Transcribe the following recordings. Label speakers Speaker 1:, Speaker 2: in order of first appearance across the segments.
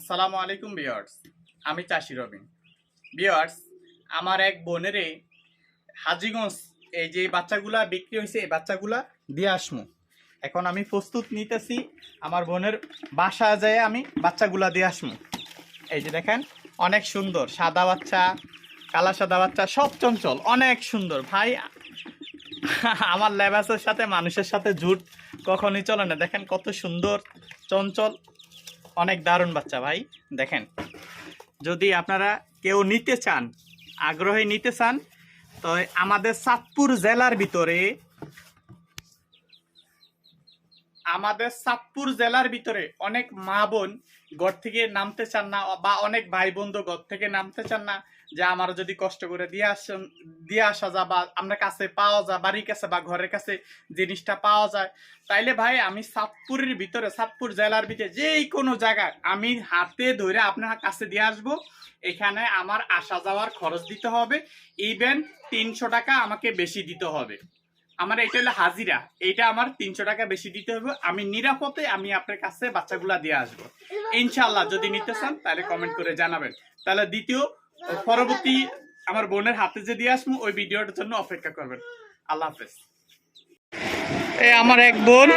Speaker 1: আসসালামু আলাইকুম বিয়ার্স আমি চাষি রবিন বিয়ার্স আমার এক বোনেরে হাজিগঞ্জ এই যে বাচ্চাগুলা বিক্রি হয়েছে, এই বাচ্চাগুলা দিয়ে আসমু। এখন আমি প্রস্তুত নিতেছি আমার বোনের বাসা যায় আমি বাচ্চাগুলা দিয়ে আসমু। এই যে দেখেন, অনেক সুন্দর, সাদা বাচ্চা, কালা সাদা বাচ্চা, সব চঞ্চল, অনেক সুন্দর। ভাই, আমার লেবাসের সাথে, মানুষের সাথে জুট কখনই চলে না। দেখেন কত সুন্দর, চঞ্চল অনেক দারুণ বাচ্চা ভাই। দেখেন, যদি আপনারা কেউ নিতে চান, আগ্রহে নিতে চান, তো আমাদের সাতপুর জেলার ভিতরে আমাদের সাতপুর জেলার ভিতরে অনেক মা বোন ঘর থেকে নামতে চান না, বা অনেক ভাই বন্ধু ঘর থেকে নামতে চান না, যে আমার যদি কষ্ট করে দিয়ে আসেন, দিয়ে আসা যা বা আমরা কাছে পাওয়া যায়, বাড়ির কাছে বা ঘরের কাছে জিনিসটা পাওয়া যায়। তাইলে ভাই, আমি সাতপুরের ভিতরে, সাতপুর জেলার ভিতরে যেই কোনো জায়গায় আমি হাতে ধরে আপনার কাছে দিয়ে আসব, এখানে আমার আসা যাওয়ার খরচ দিতে হবে। ইভেন তিনশো টাকা আমাকে বেশি দিতে হবে। আমার এটা হলো হাজিরা। এইটা আমার তিনশো টাকা বেশি দিতে হবে। আমি নিরাপদে আমি আপনার কাছে বাচ্চাগুলা দিয়ে আসব। ইনশাল্লাহ যদি নিতে চান, তাহলে কমেন্ট করে জানাবেন। তাহলে দ্বিতীয়, পরবর্তী আমার বোনের হাতে যে দিয়ে আসব, ওই ভিডিওটার জন্য অপেক্ষা করবেন। আল্লাহ হাফেজ। এই আমার এক বোন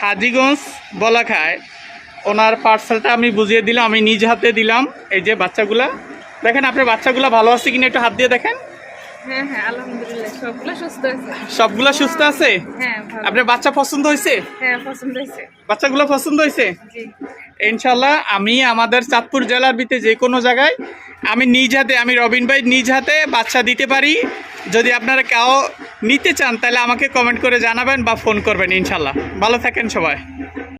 Speaker 1: হাজিগঞ্জ বলা খায় ওনার পার্সেলটা আমি বুঝিয়ে দিলাম, আমি নিজ হাতে দিলাম। এই যে বাচ্চাগুলা। দেখেন, আপনার বাচ্চাগুলা ভালো আছে কিনা একটু হাত দিয়ে দেখেন।
Speaker 2: হ্যাঁ হ্যাঁ আলহামদুলিল্লাহ সবগুলো সুস্থ আছে।
Speaker 1: সবগুলা সুস্থ আছে?
Speaker 2: হ্যাঁ
Speaker 1: আপনার বাচ্চা পছন্দ হয়েছে?
Speaker 2: হ্যাঁ পছন্দ হয়েছে।
Speaker 1: বাচ্চাগুলো পছন্দ হয়েছে? ইনশাল্লাহ আমি আমাদের চাঁদপুর জেলার ভিতরে যে কোনো জায়গায় আমি নিজ হাতে আমি রবিন ভাই নিজ হাতে বাচ্চা দিতে পারি। যদি আপনারা কেউ নিতে চান তাহলে আমাকে কমেন্ট করে জানাবেন বা ফোন করবেন ইনশাল্লাহ ভালো থাকেন সবাই।